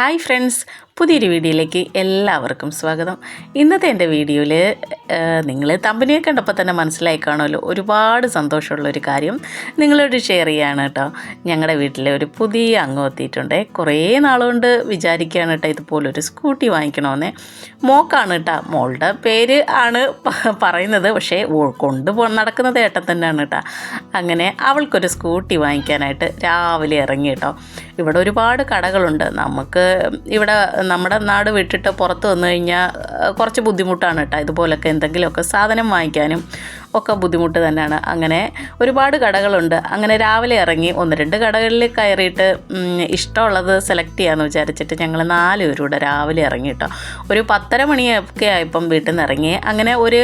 Hi friends പുതിയൊരു വീഡിയോയിലേക്ക് എല്ലാവർക്കും സ്വാഗതം. ഇന്നത്തെ എന്റെ വീഡിയോയിൽ നിങ്ങൾ തമ്പനിയെ കണ്ടപ്പോൾ തന്നെ മനസ്സിലായി കാണുമല്ലോ ഒരുപാട് സന്തോഷമുള്ള ഒരു കാര്യം നിങ്ങളോട് ഷെയർ ചെയ്യാണ് കേട്ടോ. ഞങ്ങളുടെ വീട്ടിലെ ഒരു പുതിയ അംഗം എത്തിയിട്ടുണ്ട്. കുറേ നാളുകൊണ്ട് വിചാരിക്കുകയാണ് കേട്ടോ ഇതുപോലൊരു സ്കൂട്ടി വാങ്ങിക്കണമെന്ന് മോക്കാണ് കേട്ടോ മോളുടെ പേര് ആണ് പറയുന്നത്. പക്ഷേ കൊണ്ടുപോ നടക്കുന്നത് ഏട്ടൻ തന്നെയാണ് കേട്ടോ. അങ്ങനെ അവൾക്കൊരു സ്കൂട്ടി വാങ്ങിക്കാനായിട്ട് രാവിലെ ഇറങ്ങി കേട്ടോ. ഇവിടെ ഒരുപാട് കടകളുണ്ട്. നമുക്ക് ഇവിടെ നമ്മുടെ നാട് വിട്ടിട്ട് പുറത്ത് വന്നു കഴിഞ്ഞാൽ കുറച്ച് ബുദ്ധിമുട്ടാണ് കേട്ടോ ഇതുപോലൊക്കെ എന്തെങ്കിലുമൊക്കെ സാധനം വാങ്ങിക്കാനും ഒക്കെ ബുദ്ധിമുട്ട് തന്നെയാണ്. അങ്ങനെ ഒരുപാട് കടകളുണ്ട്. അങ്ങനെ രാവിലെ ഇറങ്ങി ഒന്ന് രണ്ട് കടകളിൽ കയറിയിട്ട് ഇഷ്ടമുള്ളത് സെലക്ട് ചെയ്യാമെന്ന് വിചാരിച്ചിട്ട് ഞങ്ങൾ നാല് പേരൂടെ രാവിലെ ഇറങ്ങി കേട്ടോ ഒരു പത്തര മണിയൊക്കെ ആയപ്പം വീട്ടിൽ നിന്ന് ഇറങ്ങി. അങ്ങനെ ഒരു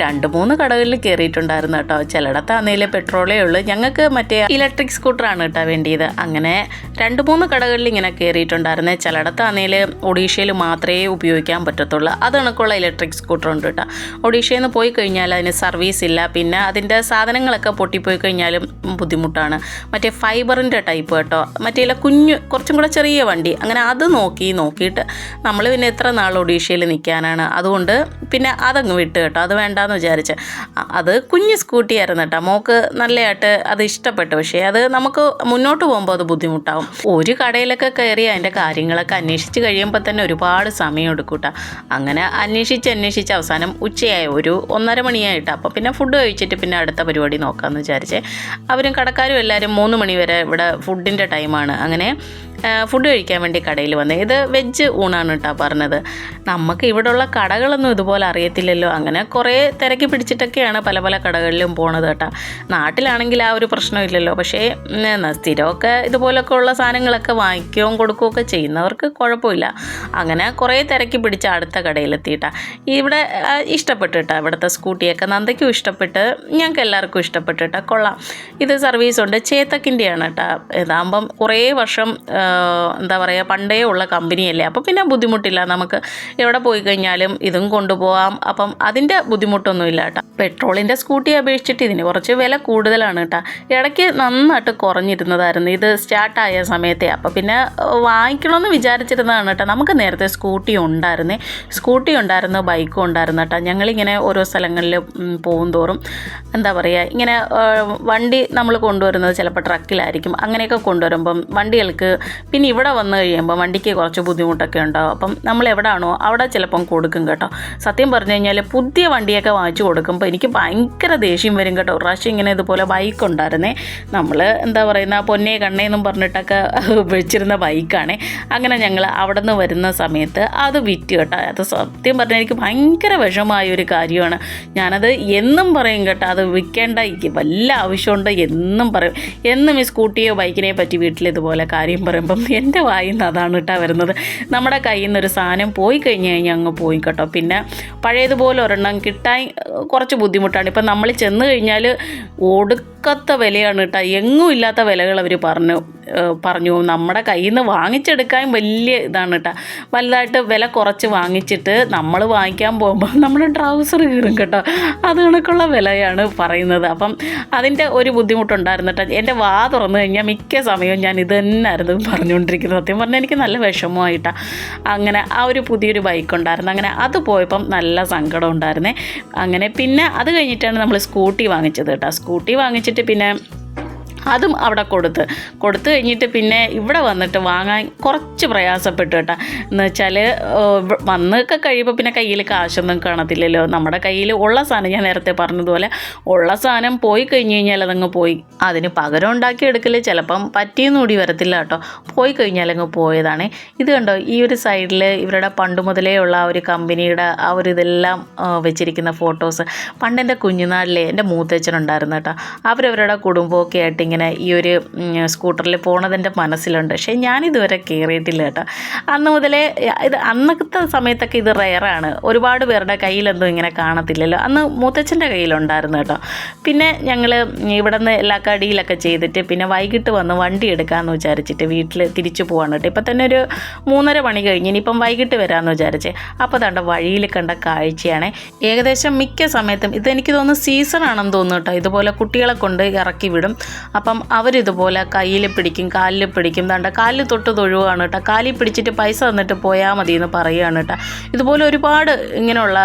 രണ്ട് മൂന്ന് കടകളിൽ കയറിയിട്ടുണ്ടായിരുന്നു കേട്ടോ ചിലയിടത്താന്നേൽ പെട്രോളേ ഉള്ളൂ. ഞങ്ങൾക്ക് മറ്റേ ഇലക്ട്രിക് സ്കൂട്ടറാണ് കേട്ടോ വേണ്ടിയത്. അങ്ങനെ രണ്ട് മൂന്ന് കടകളിൽ ഇങ്ങനെ കയറിയിട്ടുണ്ടായിരുന്നേ. ചിലയിടത്താന്നേൽ ഒഡീഷയിൽ മാത്രമേ ഉപയോഗിക്കാൻ പറ്റത്തുള്ളൂ. അത് കണക്കുള്ള ഇലക്ട്രിക് സ്കൂട്ടർ ഉണ്ട് കേട്ടോ ഒഡീഷയിൽ നിന്ന് പോയി കഴിഞ്ഞാൽ അതിന് സർവീസ് ഇല്ല പിന്നെ അതിന്റെ സാധനങ്ങളൊക്കെ പൊട്ടിപ്പോയി കഴിഞ്ഞാലും ബുദ്ധിമുട്ടാണ്. മറ്റേ ഫൈബറിന്റെ ടൈപ്പ് കേട്ടോ. മറ്റേ കുഞ്ഞു കുറച്ചും കൂടെ ചെറിയ വണ്ടി. അങ്ങനെ അത് നോക്കി നോക്കിയിട്ട് നമ്മൾ പിന്നെ എത്ര നാൾ ഒഡീഷയിൽ നിൽക്കാനാണ്. അതുകൊണ്ട് പിന്നെ അതങ്ങ് വിട്ട് കേട്ടോ. അത് വേണ്ടാന്ന് വിചാരിച്ച്. അത് കുഞ്ഞ് സ്കൂട്ടി ആയിരുന്നു കേട്ടോ. മോക്ക് നല്ലതായിട്ട് അത് ഇഷ്ടപ്പെട്ടു. പക്ഷേ അത് നമുക്ക് മുന്നോട്ട് പോകുമ്പോൾ അത് ബുദ്ധിമുട്ടാവും. ഒരു കടയിലൊക്കെ കയറി അതിന്റെ കാര്യങ്ങളൊക്കെ അന്വേഷിച്ച് കഴിയുമ്പോൾ തന്നെ ഒരുപാട് സമയം എടുക്കൂട്ടാ അങ്ങനെ അന്വേഷിച്ച് അന്വേഷിച്ച് അവസാനം ഉച്ചയായി. ഒരു ഒന്നര മണിയായിട്ട് അപ്പോൾ പിന്നെ ഫുഡ് കഴിച്ചിട്ട് പിന്നെ അടുത്ത പരിപാടി നോക്കാമെന്ന് വിചാരിച്ച്. അവരും കടക്കാരും എല്ലാവരും മൂന്ന് മണി വരെ ഇവിടെ ഫുഡിന്റെ ടൈമാണ് അങ്ങനെ ഫുഡ് കഴിക്കാൻ വേണ്ടി കടയിൽ വന്നത് ഇത് വെജ് ഊണാണ് കേട്ടോ പറഞ്ഞത്. നമുക്ക് ഇവിടെയുള്ള കടകളൊന്നും ഇതുപോലെ അറിയത്തില്ലല്ലോ. അങ്ങനെ കുറേ തിരക്കി പിടിച്ചിട്ടൊക്കെയാണ് പല പല കടകളിലും പോണത് കേട്ടോ നാട്ടിലാണെങ്കിൽ ആ ഒരു പ്രശ്നമില്ലല്ലോ പക്ഷേ സ്ഥിരമൊക്കെ ഇതുപോലൊക്കെ ഉള്ള സാധനങ്ങളൊക്കെ വാങ്ങിക്കുകയും കൊടുക്കുകയൊക്കെ ചെയ്യുന്നവർക്ക് കുഴപ്പമില്ല. അങ്ങനെ കുറേ തിരക്കി പിടിച്ച് അടുത്ത കടയിലെത്തിയിട്ടാ ഇവിടെ ഇഷ്ടപ്പെട്ടു കേട്ടോ ഇവിടുത്തെ സ്കൂട്ടിയൊക്കെ നന്ദയ്ക്കും ഇഷ്ടപ്പെട്ട് ഞങ്ങൾക്ക് എല്ലാവർക്കും ഇഷ്ടപ്പെട്ടു കേട്ടോ കൊള്ളാം. ഇത് സർവീസ് ഉണ്ട്. ചേത്തക്കിന്റെയാണ് കേട്ടോ ഇതാകുമ്പം കുറേ വർഷം എന്താ പറയുക പണ്ടേ ഉള്ള കമ്പനിയല്ലേ. അപ്പോൾ പിന്നെ ബുദ്ധിമുട്ടില്ല. നമുക്ക് എവിടെ പോയി കഴിഞ്ഞാലും ഇതും കൊണ്ടുപോകാം അപ്പം അതിന്റെ ബുദ്ധിമുട്ടൊന്നുമില്ല കേട്ടോ പെട്രോളിന്റെ സ്കൂട്ടി അപേക്ഷിച്ചിട്ട് ഇതിന് കുറച്ച് വില കൂടുതലാണ് കേട്ടോ. ഇടയ്ക്ക് നന്നായിട്ട് കുറഞ്ഞിരുന്നതായിരുന്നു. ഇത് സ്റ്റാർട്ടായ സമയത്തെ. അപ്പോൾ പിന്നെ വാങ്ങിക്കണമെന്ന് വിചാരിച്ചിരുന്നതാണ് കേട്ടോ. നമുക്ക് നേരത്തെ സ്കൂട്ടി ഉണ്ടായിരുന്നേ. സ്കൂട്ടി ഉണ്ടായിരുന്നു ബൈക്കും ഉണ്ടായിരുന്നു കേട്ടോ. ഞങ്ങളിങ്ങനെ ഓരോ സ്ഥലങ്ങളിൽ പോകും തോറും എന്താ പറയുക ഇങ്ങനെ വണ്ടി നമ്മൾ കൊണ്ടുവരുന്നത് ചിലപ്പോൾ ട്രക്കിലായിരിക്കും. അങ്ങനെയൊക്കെ കൊണ്ടുവരുമ്പം വണ്ടികൾക്ക് പിന്നെ ഇവിടെ വന്നു കഴിയുമ്പോൾ വണ്ടിക്ക് കുറച്ച് ബുദ്ധിമുട്ടൊക്കെ ഉണ്ടാവും. അപ്പം നമ്മൾ എവിടെയാണോ അവിടെ ചിലപ്പം കൊടുക്കും കേട്ടോ. സത്യം പറഞ്ഞു കഴിഞ്ഞാൽ പുതിയ വണ്ടിയൊക്കെ വാങ്ങിച്ചു കൊടുക്കുമ്പോൾ എനിക്ക് ഭയങ്കര ദേഷ്യം വരും കേട്ടോ. പ്രാവശ്യം ഇങ്ങനെ ഇതുപോലെ ബൈക്ക് ഉണ്ടായിരുന്നേ. നമ്മൾ എന്താ പറയുന്ന പൊന്നേ കണ്ണേ എന്നും പറഞ്ഞിട്ടൊക്കെ വെച്ചിരുന്ന ബൈക്കാണേ അങ്ങനെ ഞങ്ങൾ അവിടെ നിന്ന് വരുന്ന സമയത്ത് അത് വിറ്റ് കേട്ടോ. അത് സത്യം പറഞ്ഞാൽ എനിക്ക് ഭയങ്കര വിഷമമായ ഒരു കാര്യമാണ്. ഞാനത് എന്നും പറയും കേട്ടോ. അത് വിൽക്കേണ്ട വല്ല ആവശ്യമുണ്ട് എന്നും പറയും. എന്നും ഈ സ്കൂട്ടിയോ ബൈക്കിനെ പറ്റി വീട്ടിൽ ഇതുപോലെ കാര്യം പറയുമ്പം എന്റെ വായിൽ നിന്ന് അതാണ് കേട്ടോ വരുന്നത്. നമ്മുടെ കയ്യിൽ നിന്ന് ഒരു സാധനം പോയി കഴിഞ്ഞ് കഴിഞ്ഞാൽ അങ്ങ് പോയി കേട്ടോ. പിന്നെ പഴയതുപോലെ ഒരെണ്ണം കിട്ടാൻ കുറച്ച് ബുദ്ധിമുട്ടാണ്. ഇപ്പം നമ്മൾ ചെന്ന് കഴിഞ്ഞാൽ ഒടുക്കത്ത വിലയാണ് കേട്ടോ. എങ്ങും ഇല്ലാത്ത വിലകൾ അവർ പറഞ്ഞു പറഞ്ഞു. നമ്മുടെ കയ്യിൽ നിന്ന് വാങ്ങിച്ചെടുക്കാൻ വലിയ ഇതാണ് കേട്ടോ. വലുതായിട്ട് വില കുറച്ച് വാങ്ങിച്ചിട്ട് നമ്മൾ വാങ്ങിക്കാൻ പോകുമ്പോൾ നമ്മുടെ ട്രൗസർ കീറും കേട്ടോ. അത് കണക്കുള്ള വിലയാണ് പറയുന്നത്. അപ്പം അതിന്റെ ഒരു ബുദ്ധിമുട്ടുണ്ടായിരുന്നു കേട്ടോ. എന്റെ വാ തുറന്നു കഴിഞ്ഞാൽ മിക്ക സമയവും ഞാൻ ഇത് തന്നെയായിരുന്നു പറഞ്ഞുകൊണ്ടിരിക്കുന്നത്. സത്യം പറഞ്ഞാൽ എനിക്ക് നല്ല വിഷമമായിട്ടാണ് അങ്ങനെ ആ ഒരു പുതിയൊരു ബൈക്ക് ഉണ്ടായിരുന്നു. അങ്ങനെ അത് പോയപ്പം നല്ല സങ്കടം ഉണ്ടായിരുന്നേ. അങ്ങനെ പിന്നെ അത് കഴിഞ്ഞിട്ടാണ് നമ്മൾ സ്കൂട്ടി വാങ്ങിച്ചത് കേട്ടോ. സ്കൂട്ടി വാങ്ങിച്ചിട്ട് പിന്നെ അതും അവിടെ കൊടുത്ത്. കൊടുത്തു കഴിഞ്ഞിട്ട് പിന്നെ ഇവിടെ വന്നിട്ട് വാങ്ങാൻ കുറച്ച് പ്രയാസപ്പെട്ടു കേട്ടോ. എന്ന് വെച്ചാൽ വന്നൊക്കെ കഴിയുമ്പോൾ പിന്നെ കയ്യിൽ കാശൊന്നും കാണത്തില്ലല്ലോ. നമ്മുടെ കയ്യിൽ ഉള്ള സാധനം ഞാൻ നേരത്തെ പറഞ്ഞതുപോലെ ഉള്ള സാധനം പോയി കഴിഞ്ഞ് കഴിഞ്ഞാൽ അതങ്ങ് പോയി. അതിന് പകരം ഉണ്ടാക്കി എടുക്കൽ ചിലപ്പം പറ്റിയെന്ന് കൂടി വരത്തില്ല കേട്ടോ. പോയി കഴിഞ്ഞാൽ അങ്ങ് പോയതാണ്. ഇത് കണ്ടോ ഈ ഒരു സൈഡിൽ ഇവരുടെ പണ്ട് മുതലേ ഉള്ള ആ ഒരു കമ്പനിയുടെ ആ ഒരു ഇതെല്ലാം വെച്ചിരിക്കുന്ന ഫോട്ടോസ്. പണ്ട് എന്റെ കുഞ്ഞുനാളിലെ എന്റെ മൂത്തച്ഛനുണ്ടായിരുന്നു കേട്ടോ. അവരവരുടെ കുടുംബമൊക്കെ ആയിട്ട് ഇങ്ങനെ ഈ ഒരു സ്കൂട്ടറിൽ പോണതെന്റെ മനസ്സിലുണ്ട്. പക്ഷേ ഞാനിതുവരെ കയറിയിട്ടില്ല കേട്ടോ. അന്ന് മുതലേ ഇത് അന്നത്തെ സമയത്തൊക്കെ ഇത് റെയറാണ്. ഒരുപാട് പേരുടെ കയ്യിലൊന്നും ഇങ്ങനെ കാണത്തില്ലല്ലോ. അന്ന് മൂത്തച്ഛന്റെ കയ്യിലുണ്ടായിരുന്നു കേട്ടോ. പിന്നെ ഞങ്ങൾ ഇവിടെ നിന്ന് എല്ലാ കടിയിലൊക്കെ ചെയ്തിട്ട് പിന്നെ വൈകിട്ട് വന്ന് വണ്ടി എടുക്കാമെന്ന് വിചാരിച്ചിട്ട് വീട്ടിൽ തിരിച്ചു പോകാൻ കേട്ടോ. ഇപ്പം തന്നെ ഒരു മൂന്നര മണി കഴിഞ്ഞ് ഇനിയിപ്പം വൈകിട്ട് വരാമെന്ന് വിചാരിച്ച്. അപ്പോൾ തണ്ട വഴിയിൽ കണ്ട കാഴ്ചയാണ്. ഏകദേശം മിക്ക സമയത്തും ഇതെനിക്ക് തോന്നുന്നു സീസൺ ആണെന്ന് തോന്നുന്നു കേട്ടോ. ഇതുപോലെ കുട്ടികളെ കൊണ്ട് ഇറക്കി വിടും. അപ്പം അവരിതുപോലെ കയ്യിൽ പിടിക്കും കാലിൽ പിടിക്കും. വേണ്ട കാലിൽ തൊട്ട് തൊഴുവാണ് കേട്ടോ. കാലിൽ പിടിച്ചിട്ട് പൈസ തന്നിട്ട് പോയാൽ മതി എന്ന് പറയുകയാണ് കേട്ടോ. ഇതുപോലെ ഒരുപാട് ഇങ്ങനെയുള്ള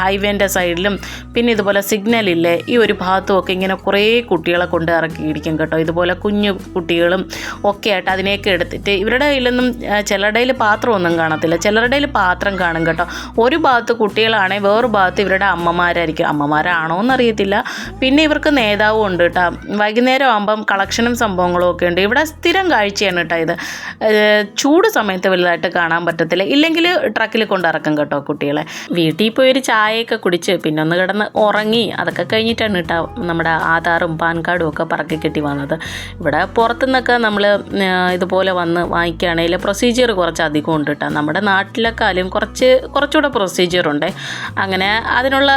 ഹൈവേന്റെ സൈഡിലും പിന്നെ ഇതുപോലെ സിഗ്നലില്ലേ ഈ ഒരു ഭാഗത്തുമൊക്കെ ഇങ്ങനെ കുറേ കുട്ടികളെ കൊണ്ട് ഇറക്കിയിരിക്കും കേട്ടോ. ഇതുപോലെ കുഞ്ഞു കുട്ടികളും ഒക്കെ ആയിട്ട് അതിനെയൊക്കെ എടുത്തിട്ട് ഇവരുടെ കയ്യിലൊന്നും ചിലരുടെ പാത്രമൊന്നും കാണത്തില്ല. ചിലരുടെ പാത്രം കാണും കേട്ടോ. ഒരു ഭാഗത്ത് കുട്ടികളാണെങ്കിൽ വേറൊരു ഭാഗത്ത് ഇവരുടെ അമ്മമാരായിരിക്കും. അമ്മമാരാണോ എന്നറിയത്തില്ല പിന്നെ ഇവർക്ക് നേതാവും ഉണ്ട് കേട്ടോ വൈകുന്നേരം ആകുമ്പം കളക്ഷനും സംഭവങ്ങളും ഒക്കെ ഉണ്ട്. ഇവിടെ സ്ഥിരം കാഴ്ചയാണ് കേട്ടോ ഇത്. ചൂട് സമയത്ത് വലുതായിട്ട് കാണാൻ പറ്റത്തില്ല. ഇല്ലെങ്കിൽ ട്രക്കിൽ കൊണ്ടിറക്കും കേട്ടോ കുട്ടികളെ. വീട്ടിൽ പോയി ഒരു ചായയൊക്കെ കുടിച്ച് പിന്നെ ഒന്ന് കിടന്ന് ഉറങ്ങി അതൊക്കെ കഴിഞ്ഞിട്ടാണ് കേട്ടോ നമ്മുടെ ആധാറും പാൻ കാർഡും ഒക്കെ പറക്കി കെട്ടി വന്നത്. ഇവിടെ പുറത്തുനിന്നൊക്കെ നമ്മൾ ഇതുപോലെ വന്ന് വാങ്ങിക്കുകയാണെങ്കിൽ പ്രൊസീജിയർ കുറച്ച് അധികം ഉണ്ട് കേട്ടോ. നമ്മുടെ നാട്ടിലെക്കാളും കുറച്ച് കുറച്ചുകൂടെ പ്രൊസീജിയർ ഉണ്ട്. അങ്ങനെ അതിനുള്ള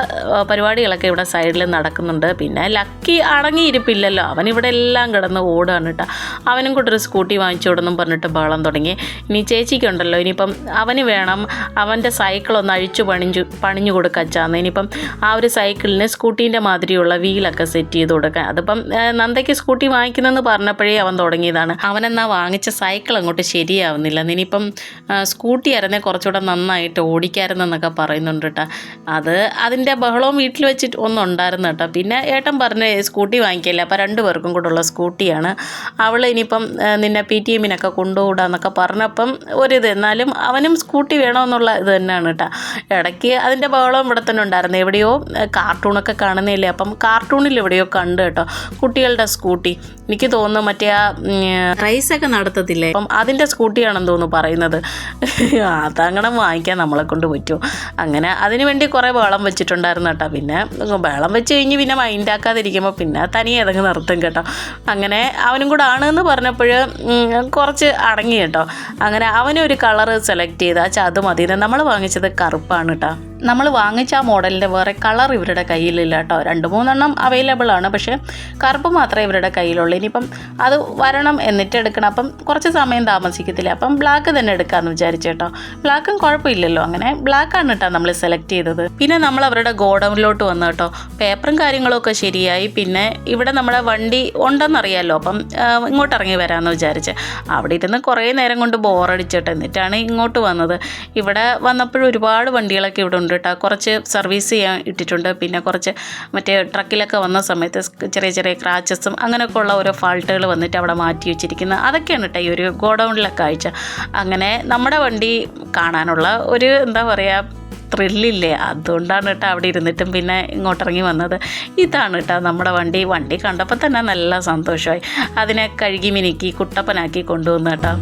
പരിപാടികളൊക്കെ ഇവിടെ സൈഡിൽ നടക്കുന്നുണ്ട്. പിന്നെ ലക്കി അടങ്ങിയിരിപ്പില്ലല്ലോ. അവൻ ഇവിടെ എല്ലാം കിടന്ന് ഓടുകയാണ് കേട്ടോ അവനും കൂടെ ഒരു സ്കൂട്ടി വാങ്ങിച്ചോടെന്നും പറഞ്ഞിട്ട് ബഹളം തുടങ്ങി. ഇനി ചേച്ചിക്കുണ്ടല്ലോ ഇനിയിപ്പം അവന് വേണം അവന്റെ സൈക്കിൾ ഒന്ന് അഴിച്ചു പണിഞ്ഞു പണിഞ്ഞു കൊടുക്കച്ചാന്ന് ഇനിയിപ്പം ആ ഒരു സൈക്കിളിന് സ്കൂട്ടീന്റെ മാതിരിയുള്ള വീലൊക്കെ സെറ്റ് ചെയ്ത് കൊടുക്കാൻ. അതിപ്പം നന്ദയ്ക്ക് സ്കൂട്ടി വാങ്ങിക്കുന്നെന്ന് പറഞ്ഞപ്പോഴേ അവൻ തുടങ്ങിയതാണ്. അവനെന്നാ വാങ്ങിച്ച സൈക്കിൾ അങ്ങോട്ട് ശരിയാവുന്നില്ല. ഇനിയിപ്പം സ്കൂട്ടി ആയിരുന്നേ കുറച്ചുകൂടെ നന്നായിട്ട് ഓടിക്കായിരുന്നെന്നൊക്കെ പറയുന്നുണ്ട് കേട്ടോ അത് അതിന്റെ ബഹളവും വീട്ടിൽ വെച്ചിട്ട് ഒന്നും ഉണ്ടായിരുന്നു കേട്ടോ പിന്നെ ഏട്ടൻ പറഞ്ഞ് സ്കൂട്ടി വാങ്ങിക്കില്ല അപ്പോൾ രണ്ട് പേർക്കും കൂടെ ഉള്ള സ്കൂട്ടിയാണ്. അവൾ ഇനിയിപ്പം നിന്നെ പി ടി എമ്മിനൊക്കെ കൊണ്ടുപോകൂടാന്നൊക്കെ പറഞ്ഞപ്പം ഒരിത്. എന്നാലും അവനും സ്കൂട്ടി വേണമെന്നുള്ള ഇത് തന്നെയാണ് കേട്ടോ ഇടയ്ക്ക് അതിന്റെ ബഹളം ഇവിടെ തന്നെ ഉണ്ടായിരുന്നു. എവിടെയോ കാർട്ടൂണൊക്കെ കാണുന്നില്ലേ? അപ്പം കാർട്ടൂണിൽ എവിടെയോ കണ്ടു കേട്ടോ. കുട്ടികളുടെ സ്കൂട്ടി. എനിക്ക് തോന്നുന്നു മറ്റേ ആ റൈസൊക്കെ നടത്തത്തില്ലേ? അപ്പം അതിന്റെ സ്കൂട്ടിയാണെന്ന് തോന്നുന്നു പറയുന്നത്. അതങ്ങനെ വാങ്ങിക്കാൻ നമ്മളെ കൊണ്ട് പറ്റുമോ അങ്ങനെ അതിന് വേണ്ടി കുറേ ബഹളം വെച്ചിട്ടുണ്ടായിരുന്നു കേട്ടോ പിന്നെ ബഹളം വെച്ച് കഴിഞ്ഞ് പിന്നെ മൈൻഡാക്കാതിരിക്കുമ്പോൾ പിന്നെ തനിയെ അതങ്ങ് നിർത്തും. കേട്ടോ. അങ്ങനെ അവനും കൂടെ എന്ന് പറഞ്ഞപ്പോൾ കുറച്ച് അടങ്ങി കേട്ടോ. അങ്ങനെ അവനൊരു കളറ് സെലക്ട് ചെയ്ത് അത് മതി നമ്മൾ വാങ്ങിച്ചത് കറുപ്പാണ് കേട്ടോ. നമ്മൾ വാങ്ങിച്ച ആ മോഡലിന്റെ വേറെ കളർ ഇവരുടെ കയ്യിലില്ല കേട്ടോ. രണ്ട് മൂന്നെണ്ണം അവൈലബിൾ ആണ്. പക്ഷേ കറുപ്പ് മാത്രമേ ഇവരുടെ കയ്യിലുള്ളൂ. ഇനിയിപ്പം അത് വരണം എന്നിട്ട് എടുക്കണം. അപ്പം കുറച്ച് സമയം താമസിക്കത്തില്ല. അപ്പം ബ്ലാക്ക് തന്നെ എടുക്കാമെന്ന് വിചാരിച്ചു കേട്ടോ. ബ്ലാക്കും കുഴപ്പമില്ലല്ലോ. അങ്ങനെ ബ്ലാക്കാണ് കേട്ടോ നമ്മൾ സെലക്ട് ചെയ്തത്. പിന്നെ നമ്മൾ അവരുടെ ഗോഡൗണിലോട്ട് വന്നു കേട്ടോ. പേപ്പറും കാര്യങ്ങളൊക്കെ ശരിയായി. പിന്നെ ഇവിടെ നമ്മുടെ വണ്ടി ഉണ്ടെന്നറിയാമല്ലോ അപ്പം ഇങ്ങോട്ട് ഇറങ്ങി വരാമെന്ന് വിചാരിച്ച്. അവിടെ ഇരുന്ന് കുറേ നേരം കൊണ്ട് ബോറടിച്ചിട്ട് എന്നിട്ടാണ് ഇങ്ങോട്ട് വന്നത്. ഇവിടെ വന്നപ്പോഴും ഒരുപാട് വണ്ടികളൊക്കെ ഇവിടെ ഉണ്ട് കേട്ടോ. കുറച്ച് സർവീസ് ചെയ്യാൻ ഇട്ടിട്ടുണ്ട്. പിന്നെ കുറച്ച് മറ്റേ ട്രക്കിലൊക്കെ വന്ന സമയത്ത് ചെറിയ ചെറിയ ക്രാച്ചസും അങ്ങനെയൊക്കെ ഉള്ള ഓരോ ഫാൾട്ടുകൾ വന്നിട്ട് അവിടെ മാറ്റി വെച്ചിരിക്കുന്നത് അതൊക്കെയാണ് കേട്ടോ ഈ ഒരു ഗോഡൗണിലെ കാഴ്ച. അങ്ങനെ നമ്മുടെ വണ്ടി കാണാനുള്ള ഒരു എന്താ പറയുക ത്രില്ലില്ലേ? അതുകൊണ്ടാണ് കേട്ടോ അവിടെ ഇരുന്നിട്ടും പിന്നെ ഇങ്ങോട്ടിറങ്ങി വന്നത്. ഇതാണ് കേട്ടോ നമ്മുടെ വണ്ടി. വണ്ടി കണ്ടപ്പോൾ തന്നെ നല്ല സന്തോഷമായി. അതിനെ കഴുകി മിനുക്കി കുട്ടപ്പനാക്കി കൊണ്ടുവന്നു കേട്ടോ.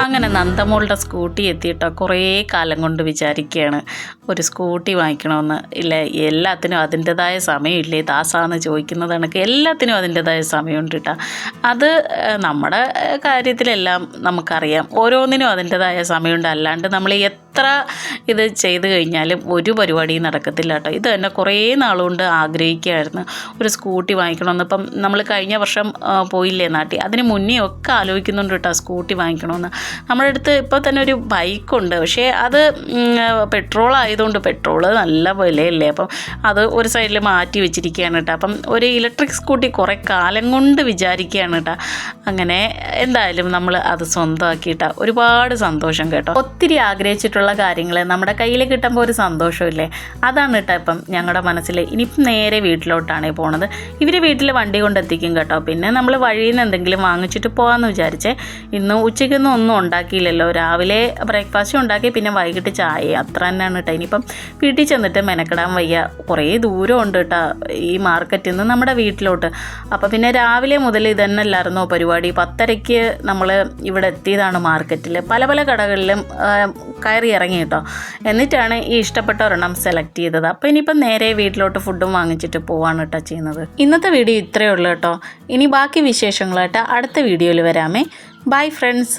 അങ്ങനെ നന്ദമോളുടെ സ്കൂട്ടി എത്തിയിട്ടോ കുറേ കാലം കൊണ്ട് വിചാരിക്കുകയാണ് ഒരു സ്കൂട്ടി വാങ്ങിക്കണമെന്ന്. ഇല്ല എല്ലാത്തിനും അതിന്റെതായ സമയമില്ലേ ദാസാന്ന് ചോദിക്കുന്നത് കണക്ക് എല്ലാത്തിനും അതിന്റെതായ സമയമുണ്ട് കേട്ടോ അത് നമ്മുടെ കാര്യത്തിലെല്ലാം നമുക്കറിയാം. ഓരോന്നിനും അതിന്റെതായ സമയമുണ്ട്. അല്ലാണ്ട് നമ്മൾ എത്ര ഇത് ചെയ്ത് കഴിഞ്ഞാലും ഒരു പരിപാടിയും നടക്കത്തില്ല കേട്ടോ. ഇത് തന്നെ കുറേ നാളുകൊണ്ട് ആഗ്രഹിക്കുകയായിരുന്നു. ഒരു സ്കൂട്ടി വാങ്ങിക്കണമെന്ന്. ഇപ്പം നമ്മൾ കഴിഞ്ഞ വർഷം പോയില്ലേ നാട്ടിൽ അതിന് മുന്നേ ഒക്കെ ആലോചിക്കുന്നുണ്ട് കേട്ടോ സ്കൂട്ടി വാങ്ങിക്കണമെന്ന്. നമ്മുടെ അടുത്ത് ഇപ്പോൾ തന്നെ ഒരു ബൈക്കുണ്ട്. പക്ഷേ അത് പെട്രോൾ ആയതുകൊണ്ട് പെട്രോൾ നല്ല വിലയല്ലേ. അപ്പം അത് ഒരു സൈഡിൽ മാറ്റി വെച്ചിരിക്കുകയാണ് കേട്ടോ. അപ്പം ഒരു ഇലക്ട്രിക് സ്കൂട്ടി കുറേ കാലം കൊണ്ട് വിചാരിക്കുകയാണ് കേട്ടോ. അങ്ങനെ എന്തായാലും നമ്മൾ അത് സ്വന്തമാക്കിയിട്ട. ഒരുപാട് സന്തോഷം കേട്ടോ. ഒത്തിരി ആഗ്രഹിച്ചിട്ടുള്ള കാര്യങ്ങൾ നമ്മുടെ കയ്യിൽ കിട്ടുമ്പോൾ ഒരു സന്തോഷമില്ലേ? അതാണ് കേട്ടോ ഇപ്പം ഞങ്ങളുടെ മനസ്സിൽ ഇനിയിപ്പം നേരെ വീട്ടിലോട്ടാണ് പോണത്. ഇവർ വീട്ടിൽ വണ്ടി കൊണ്ടെത്തിക്കും കേട്ടോ. പിന്നെ നമ്മൾ വഴിയിൽ നിന്ന് എന്തെങ്കിലും വാങ്ങിച്ചിട്ട് പോകാമെന്ന് വിചാരിച്ചേ ഇന്ന് ഉച്ചയ്ക്കൊന്നും ഒന്നും ഉണ്ടാക്കിയില്ലല്ലോ. രാവിലെ ബ്രേക്ക്ഫാസ്റ്റ് ഉണ്ടാക്കി പിന്നെ വൈകിട്ട് ചായ. അത്ര തന്നെയാണ് കേട്ടോ. ഇനിയിപ്പം വീട്ടിൽ ചെന്നിട്ട് മെനക്കെടാൻ വയ്യ. കുറേ ദൂരമുണ്ട് കേട്ടോ ഈ മാർക്കറ്റിൽ നിന്ന് നമ്മുടെ വീട്ടിലോട്ട്. അപ്പോൾ പിന്നെ രാവിലെ മുതൽ ഇതന്നെയല്ലായിരുന്നോ പരിപാടി. പത്തരയ്ക്ക് നമ്മൾ ഇവിടെ എത്തിയതാണ് മാർക്കറ്റിൽ പല പല കടകളിലും കയറി ഇറങ്ങി കേട്ടോ. എന്നിട്ടാണ് ഈ ഇഷ്ടപ്പെട്ട ഒരെണ്ണം സെലക്ട് ചെയ്തത്. അപ്പോൾ ഇനിയിപ്പം നേരെ വീട്ടിലോട്ട് ഫുഡും വാങ്ങിച്ചിട്ട് പോവാണ് കേട്ടോ ചെയ്യുന്നത്. ഇന്നത്തെ വീഡിയോ ഇത്രയേ ഉള്ളൂ കേട്ടോ. ഇനി ബാക്കി വിശേഷങ്ങളായിട്ട് അടുത്ത വീഡിയോയിൽ വരാമേ. Bye friends